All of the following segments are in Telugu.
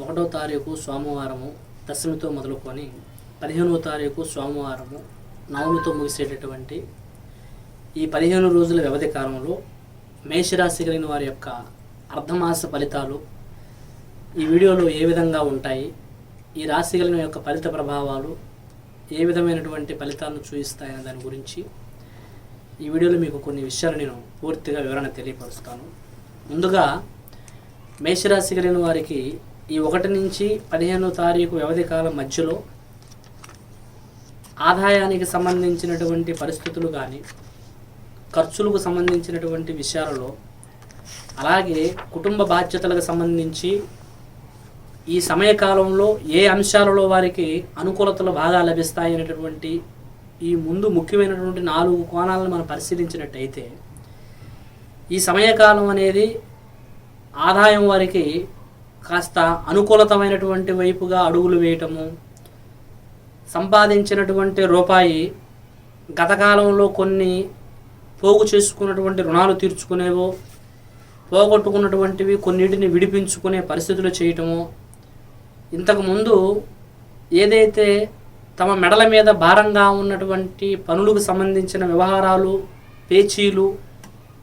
ఒకటో తారీఖు సోమవారము దశమితో మొదలుకొని పదిహేనవ తారీఖు సోమవారము నవమితో ముగిసేటటువంటి ఈ పదిహేను రోజుల వ్యవధి కాలంలో మేషరాశి కలిగిన వారి యొక్క అర్ధమాస ఫలితాలు ఈ వీడియోలో ఏ విధంగా ఉంటాయి ఈ రాశి కలిగిన యొక్క ఫలిత ప్రభావాలు ఏ విధమైనటువంటి ఫలితాలను చూపిస్తాయనే దాని గురించి ఈ వీడియోలో మీకు కొన్ని విషయాలు నేను పూర్తిగా వివరణ తెలియపరుస్తాను. ముందుగా మేషరాశి కలిగిన వారికి ఈ ఒకటి నుంచి పదిహేనో తారీఖు వ్యవధి కాలం మధ్యలో ఆదాయానికి సంబంధించినటువంటి పరిస్థితులు కానీ ఖర్చులకు సంబంధించినటువంటి విషయాలలో అలాగే కుటుంబ బాధ్యతలకు సంబంధించి ఈ సమయకాలంలో ఏ అంశాలలో వారికి అనుకూలతలు బాగా లభిస్తాయి అనేటటువంటి ఈ ముందు ముఖ్యమైనటువంటి నాలుగు కోణాలను మనం పరిశీలించినట్టయితే ఈ సమయకాలం అనేది ఆదాయం వారికి కాస్త అనుకూలతమైనటువంటి వైపుగా అడుగులు వేయటము సంపాదించినటువంటి రూపాయి గతకాలంలో కొన్ని పోగు చేసుకున్నటువంటి రుణాలు తీర్చుకునేవో పోగొట్టుకున్నటువంటివి కొన్నిటిని విడిపించుకునే పరిస్థితులు చేయటము ఇంతకుముందు ఏదైతే తమ మెడల మీద భారంగా ఉన్నటువంటి పనులకు సంబంధించిన వ్యవహారాలు పేచీలు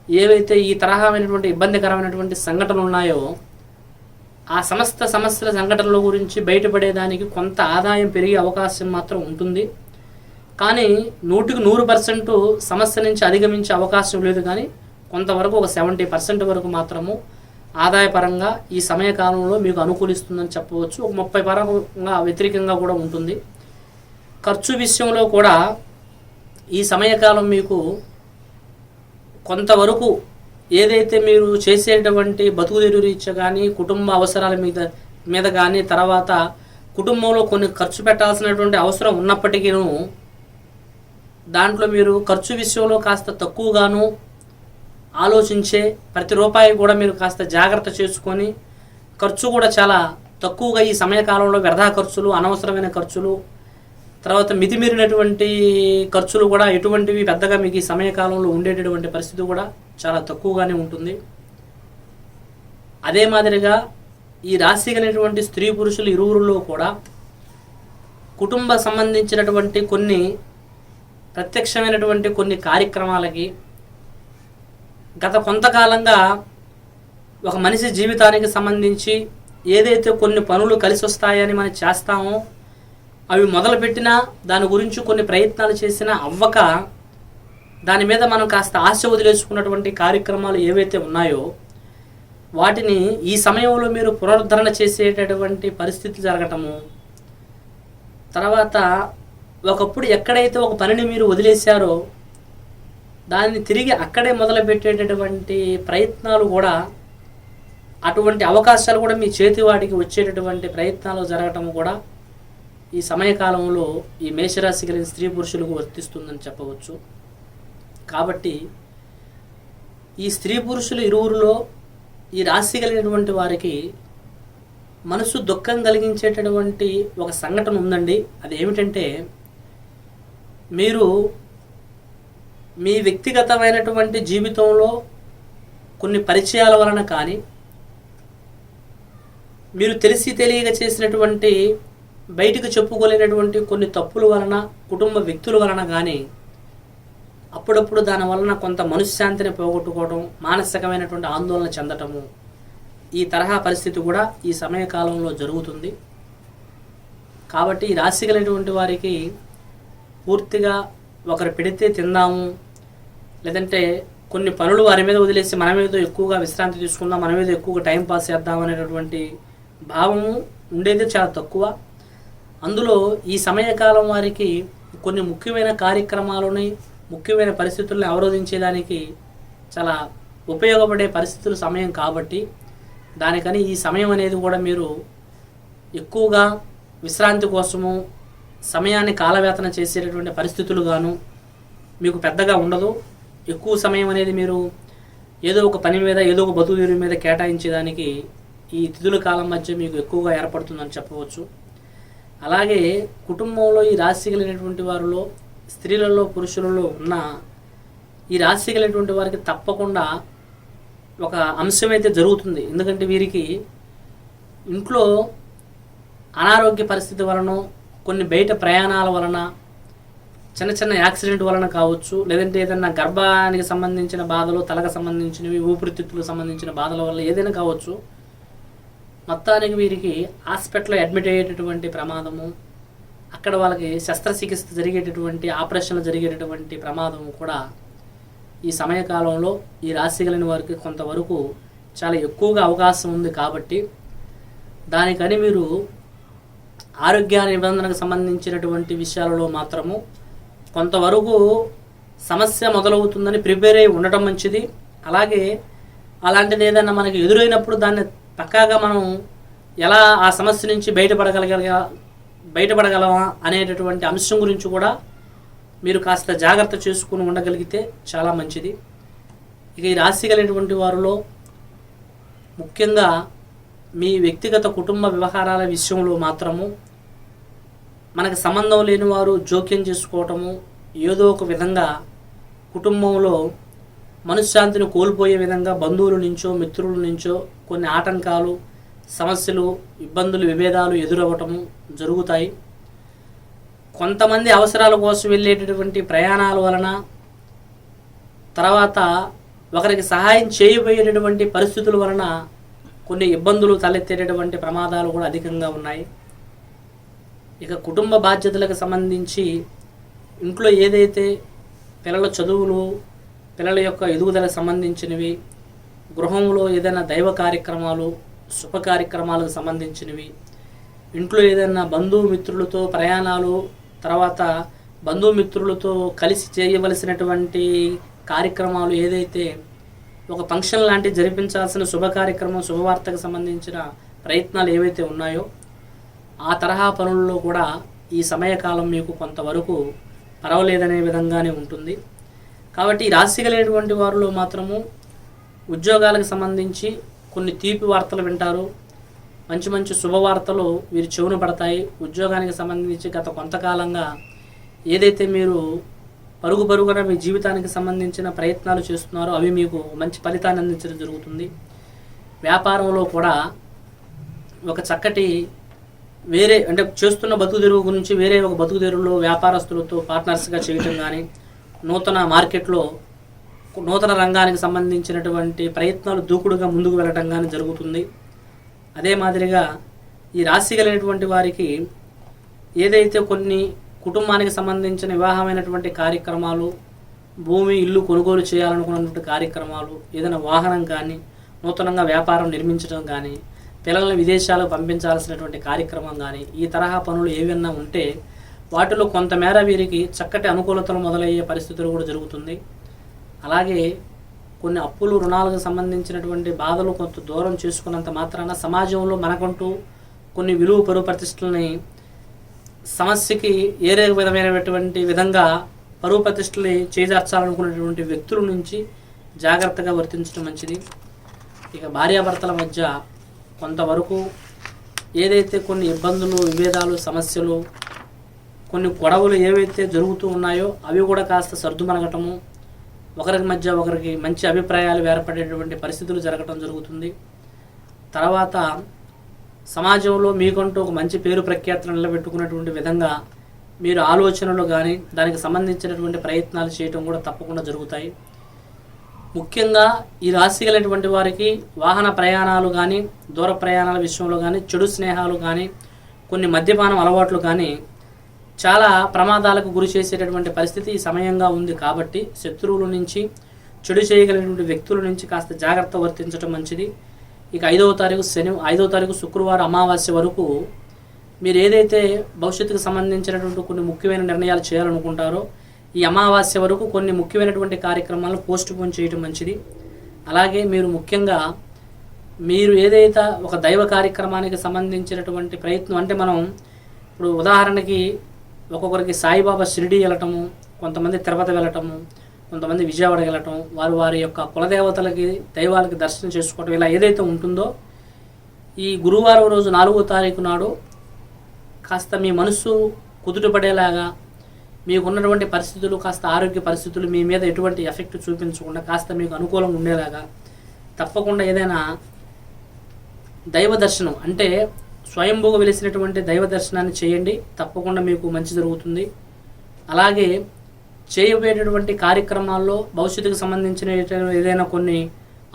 ఏవైతే ఈ తరహామైనటువంటి ఇబ్బందికరమైనటువంటి సంఘటనలు ఉన్నాయో ఆ సమస్త సమస్యల సంఘటనల గురించి బయటపడేదానికి కొంత ఆదాయం పెరిగే అవకాశం మాత్రం ఉంటుంది. కానీ నూటికి నూరు పర్సెంట్ సమస్య నుంచి అధిగమించే అవకాశం లేదు కానీ కొంతవరకు ఒక సెవెంటీ పర్సెంట్ వరకు మాత్రము ఆదాయపరంగా ఈ సమయకాలంలో మీకు అనుకూలిస్తుందని చెప్పవచ్చు. ఒక ముప్పై పరంగా వ్యతిరేకంగా కూడా ఉంటుంది. ఖర్చు విషయంలో కూడా ఈ సమయకాలం మీకు కొంతవరకు ఏదైతే మీరు చేసేటువంటి బతుకుదెరు రీత్యా కానీ కుటుంబ అవసరాల మీద మీద కానీ తర్వాత కుటుంబంలో కొన్ని ఖర్చు పెట్టాల్సినటువంటి అవసరం ఉన్నప్పటికీను దాంట్లో మీరు ఖర్చు విషయంలో కాస్త తక్కువగాను ఆలోచించే ప్రతి రూపాయి కూడా మీరు కాస్త జాగ్రత్త చేసుకొని ఖర్చు కూడా చాలా తక్కువగా ఈ సమయకాలంలో వ్యర్థ ఖర్చులు అనవసరమైన ఖర్చులు తర్వాత మితిమీరినటువంటి ఖర్చులు కూడా ఎటువంటివి పెద్దగా మీకు ఈ సమయకాలంలో ఉండేటటువంటి పరిస్థితి కూడా చాలా తక్కువగానే ఉంటుంది. అదే మాదిరిగా ఈ రాశి కలిగినటువంటి స్త్రీ పురుషులు ఇరువురులో కూడా కుటుంబ సంబంధించినటువంటి కొన్ని ప్రత్యక్షమైనటువంటి కొన్ని కార్యక్రమాలకి గత కొంతకాలంగా ఒక మనిషి జీవితానికి సంబంధించి ఏదైతే కొన్ని పనులు కలిసి వస్తాయని మనం చేస్తామో అవి మొదలుపెట్టినా దాని గురించి కొన్ని ప్రయత్నాలు చేసినా అవ్వక దాని మీద మనం కాస్త ఆశ వదిలేసుకున్నటువంటి కార్యక్రమాలు ఏవైతే ఉన్నాయో వాటిని ఈ సమయంలో మీరు పునరుద్ధరణ చేసేటటువంటి పరిస్థితి జరగటము తర్వాత ఒకప్పుడు ఎక్కడైతే ఒక పనిని మీరు వదిలేశారో దాన్ని తిరిగి అక్కడే మొదలుపెట్టేటటువంటి ప్రయత్నాలు కూడా అటువంటి అవకాశాలు కూడా మీ చేతి వాటికి వచ్చేటటువంటి ప్రయత్నాలు జరగటం కూడా ఈ సమయకాలంలో ఈ మేషరాశి కలిగిన స్త్రీ పురుషులకు వర్తిస్తుందని చెప్పవచ్చు. కాబట్టి ఈ స్త్రీ పురుషులు ఇరువురులో ఈ రాశి కలిగినటువంటి వారికి మనసు దుఃఖం కలిగించేటటువంటి ఒక సంఘటన ఉందండి. అది ఏమిటంటే మీరు మీ వ్యక్తిగతమైనటువంటి జీవితంలో కొన్ని పరిచయాల వలన కానీ మీరు తెలిసి తెలియక చేసినటువంటి బయటకు చెప్పుకోలేనటువంటి కొన్ని తప్పుల వలన కుటుంబ వ్యక్తుల వలన కానీ అప్పుడప్పుడు దాని వలన కొంత మనశ్శాంతిని పోగొట్టుకోవడం మానసికమైనటువంటి ఆందోళన చెందటము ఈ తరహా పరిస్థితి కూడా ఈ సమయకాలంలో జరుగుతుంది. కాబట్టి ఈ రాశి కలిగినటువంటి వారికి పూర్తిగా ఒకరు పెడితే తిందాము లేదంటే కొన్ని పనులు వారి మీద వదిలేసి మన మీద ఎక్కువగా విశ్రాంతి తీసుకుందాం మన మీద ఎక్కువగా టైం పాస్ చేద్దాం అనేటటువంటి భావము ఉండేది చాలా తక్కువ. అందులో ఈ సమయకాలం వారికి కొన్ని ముఖ్యమైన కార్యక్రమాలని ముఖ్యమైన పరిస్థితుల్ని అవరోధించేదానికి చాలా ఉపయోగపడే పరిస్థితుల సమయం కాబట్టి దానికని ఈ సమయం అనేది కూడా మీరు ఎక్కువగా విశ్రాంతి కోసము సమయాన్ని కాలవేతన చేసేటటువంటి పరిస్థితులు గాను మీకు పెద్దగా ఉండదు. ఎక్కువ సమయం అనేది మీరు ఏదో ఒక పని మీద ఏదో ఒక బతుకు మీద కేటాయించేదానికి ఈ తిథుల కాలం మధ్య మీకు ఎక్కువగా ఏర్పడుతుందని చెప్పవచ్చు. అలాగే కుటుంబంలో ఈ రాశి కలిగినటువంటి వారిలో స్త్రీలలో పురుషులలో ఉన్న ఈ రాశి కలిగినటువంటి వారికి తప్పకుండా ఒక అంశం అయితే జరుగుతుంది. ఎందుకంటే వీరికి ఇంట్లో అనారోగ్య పరిస్థితి వలన కొన్ని బయట ప్రయాణాల వలన చిన్న చిన్న యాక్సిడెంట్ వలన కావచ్చు లేదంటే ఏదైనా గర్భానికి సంబంధించిన బాధలు తలకు సంబంధించినవి ఊపిరితిత్తులకు సంబంధించిన బాధల వల్ల ఏదైనా కావచ్చు మొత్తానికి వీరికి హాస్పిటల్లో అడ్మిట్ అయ్యేటటువంటి ప్రమాదము అక్కడ వాళ్ళకి శస్త్రచికిత్స జరిగేటటువంటి ఆపరేషన్లు జరిగేటటువంటి ప్రమాదము కూడా ఈ సమయకాలంలో ఈ రాశి కలిగిన వారికి కొంతవరకు చాలా ఎక్కువగా అవకాశం ఉంది కాబట్టి దానికని మీరు ఆరోగ్య నిబంధనకు సంబంధించినటువంటి విషయాలలో మాత్రము కొంతవరకు సమస్య మొదలవుతుందని ప్రిపేర్ అయి ఉండటం మంచిది. అలాగే అలాంటిది ఏదైనా మనకి ఎదురైనప్పుడు దాన్ని పక్కాగా మనం ఎలా ఆ సమస్య నుంచి బయటపడగలగ బయటపడగలమా అనేటటువంటి అంశం గురించి కూడా మీరు కాస్త జాగ్రత్త చేసుకుని ఉండగలిగితే చాలా మంచిది. ఇక ఈ రాశి కలిగినటువంటి వారిలో ముఖ్యంగా మీ వ్యక్తిగత కుటుంబ వ్యవహారాల విషయంలో మాత్రము మనకు సంబంధం లేని వారు జోక్యం చేసుకోవటము ఏదో ఒక విధంగా కుటుంబంలో మనశ్శాంతిని కోల్పోయే విధంగా బంధువుల నుంచో మిత్రుల నుంచో కొన్ని ఆటంకాలు సమస్యలు ఇబ్బందులు విభేదాలు ఎదురవ్వటము జరుగుతాయి. కొంతమంది అవసరాల కోసం వెళ్ళేటటువంటి ప్రయాణాల వలన తర్వాత ఒకరికి సహాయం చేయబోయేటటువంటి పరిస్థితుల వలన కొన్ని ఇబ్బందులు తలెత్తేటటువంటి ప్రమాదాలు కూడా అధికంగా ఉన్నాయి. ఇక కుటుంబ బాధ్యతలకు సంబంధించి ఇంట్లో ఏదైతే పిల్లల చదువులు పిల్లల యొక్క ఎదుగుదలకు సంబంధించినవి గృహంలో ఏదైనా దైవ కార్యక్రమాలు శుభ కార్యక్రమాలకు సంబంధించినవి ఇంట్లో ఏదైనా బంధుమిత్రులతో ప్రయాణాలు తర్వాత బంధుమిత్రులతో కలిసి చేయవలసినటువంటి కార్యక్రమాలు ఏదైతే ఒక ఫంక్షన్ లాంటివి జరిపించాల్సిన శుభ కార్యక్రమం శుభవార్తకు సంబంధించిన ప్రయత్నాలు ఏవైతే ఉన్నాయో ఆ తరహా పనుల్లో కూడా ఈ సమయకాలం మీకు కొంతవరకు పర్వాలేదనే విధంగానే ఉంటుంది. కాబట్టి ఈ రాశి కలిగినటువంటి వారిలో మాత్రము ఉద్యోగాలకు సంబంధించి కొన్ని తీపి వార్తలు వింటారు. మంచి మంచి శుభవార్తలు వీరి చెవున పడతాయి. ఉద్యోగానికి సంబంధించి గత కొంతకాలంగా ఏదైతే మీరు పరుగు పరుగున మీ జీవితానికి సంబంధించిన ప్రయత్నాలు చేస్తున్నారో అవి మీకు మంచి ఫలితాన్ని అందించడం జరుగుతుంది. వ్యాపారంలో కూడా ఒక చక్కటి వేరే అంటే చేస్తున్న బతుకు తెరువు గురించి వేరే ఒక బతుకు తెరువులో వ్యాపారస్తులతో పార్ట్నర్స్గా చేయటం కానీ నూతన మార్కెట్లో నూతన రంగానికి సంబంధించినటువంటి ప్రయత్నాలు దూకుడుగా ముందుకు వెళ్ళటం కానీ జరుగుతుంది. అదే మాదిరిగా ఈ రాశి కలిగినటువంటి వారికి ఏదైతే కొన్ని కుటుంబానికి సంబంధించిన వివాహమైనటువంటి కార్యక్రమాలు భూమి ఇల్లు కొనుగోలు చేయాలనుకున్నటువంటి కార్యక్రమాలు ఏదైనా వాహనం కానీ నూతనంగా వ్యాపారం నిర్మించడం కానీ పిల్లల్ని విదేశాలకు పంపించాల్సినటువంటి కార్యక్రమం కానీ ఈ తరహా పనులు ఏవైనా ఉంటే వాటిలో కొంతమేర వీరికి చక్కటి అనుకూలతలు మొదలయ్యే పరిస్థితులు కూడా జరుగుతుంది. అలాగే కొన్ని అప్పులు రుణాలకు సంబంధించినటువంటి బాధలు కొంత దూరం చేసుకున్నంత మాత్రాన సమాజంలో మనకంటూ కొన్ని విలువ పరువు ప్రతిష్టలని సమస్యకి ఏరే విధమైనటువంటి విధంగా పరువు ప్రతిష్టలు చేజార్చాలనుకున్నటువంటి వ్యక్తుల నుంచి జాగ్రత్తగా వర్తించడం మంచిది. ఇక భార్యాభర్తల మధ్య కొంతవరకు ఏదైతే కొన్ని ఇబ్బందులు విభేదాలు సమస్యలు కొన్ని గొడవలు ఏవైతే జరుగుతూ ఉన్నాయో అవి కూడా కాస్త సర్దుమనగటము ఒకరికి మధ్య ఒకరికి మంచి అభిప్రాయాలు ఏర్పడేటువంటి పరిస్థితులు జరగటం జరుగుతుంది. తర్వాత సమాజంలో మీకంటూ ఒక మంచి పేరు ప్రఖ్యాతలు నిలబెట్టుకున్నటువంటి విధంగా మీరు ఆలోచనలు కానీ దానికి సంబంధించినటువంటి ప్రయత్నాలు చేయటం కూడా తప్పకుండా జరుగుతాయి. ముఖ్యంగా ఈ రాశి కలిగినటువంటి వారికి వాహన ప్రయాణాలు కానీ దూర ప్రయాణాల విషయంలో కానీ చెడు స్నేహాలు కానీ కొన్ని మద్యపానం అలవాట్లు కానీ చాలా ప్రమాదాలకు గురి చేసేటటువంటి పరిస్థితి సమయంగా ఉంది కాబట్టి శత్రువుల నుంచి చెడు చేయగలిగినటువంటి వ్యక్తుల నుంచి కాస్త జాగ్రత్త వర్తించడం మంచిది. ఇక ఐదవ తారీఖు శని ఐదవ తారీఖు శుక్రవారం అమావాస్య వరకు మీరు ఏదైతే భవిష్యత్తుకు సంబంధించినటువంటి కొన్ని ముఖ్యమైన నిర్ణయాలు చేయాలనుకుంటారో ఈ అమావాస్య వరకు కొన్ని ముఖ్యమైనటువంటి కార్యక్రమాలను పోస్ట్ పోన్ చేయడం మంచిది. అలాగే మీరు ముఖ్యంగా మీరు ఏదైతే ఒక దైవ కార్యక్రమానికి సంబంధించినటువంటి ప్రయత్నం అంటే మనం ఇప్పుడు ఉదాహరణకి ఒక్కొక్కరికి సాయిబాబా షిరిడి వెళ్ళటము కొంతమంది తిరుపతి వెళ్ళటము కొంతమంది విజయవాడ వెళ్ళటం వారు వారి యొక్క కులదేవతలకి దైవాలకి దర్శనం చేసుకోవటం ఇలా ఏదైతే ఉంటుందో ఈ గురువారం రోజు నాలుగో తారీఖు నాడు కాస్త మీ మనస్సు కుదుటపడేలాగా మీకు ఉన్నటువంటి పరిస్థితులు కాస్త ఆరోగ్య పరిస్థితులు మీ మీద ఎటువంటి ఎఫెక్ట్ చూపించకుండా కాస్త మీకు అనుకూలంగా ఉండేలాగా తప్పకుండా ఏదైనా దైవ దర్శనం అంటే స్వయంభూగా వెలిసినటువంటి దైవ దర్శనాన్ని చేయండి. తప్పకుండా మీకు మంచి జరుగుతుంది. అలాగే చేయబోయేటటువంటి కార్యక్రమాల్లో భవిష్యత్తుకు సంబంధించిన ఏదైనా కొన్ని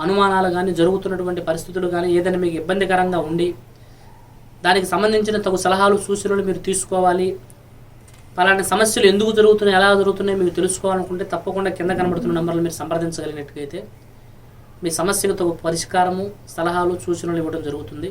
అనుమానాలు కానీ జరుగుతున్నటువంటి పరిస్థితులు కానీ ఏదైనా మీకు ఇబ్బందికరంగా ఉండి దానికి సంబంధించిన తగు సలహాలు సూచనలు మీరు తీసుకోవాలి. పలానా సమస్యలు ఎందుకు జరుగుతున్నాయి ఎలా జరుగుతున్నాయి మీకు తెలుసుకోవాలనుకుంటే తప్పకుండా కింద కనబడుతున్న నెంబర్లు మీరు సంప్రదించగలిగినట్టుగైతే మీ సమస్యకు తగు పరిష్కారము సలహాలు సూచనలు ఇవ్వడం జరుగుతుంది.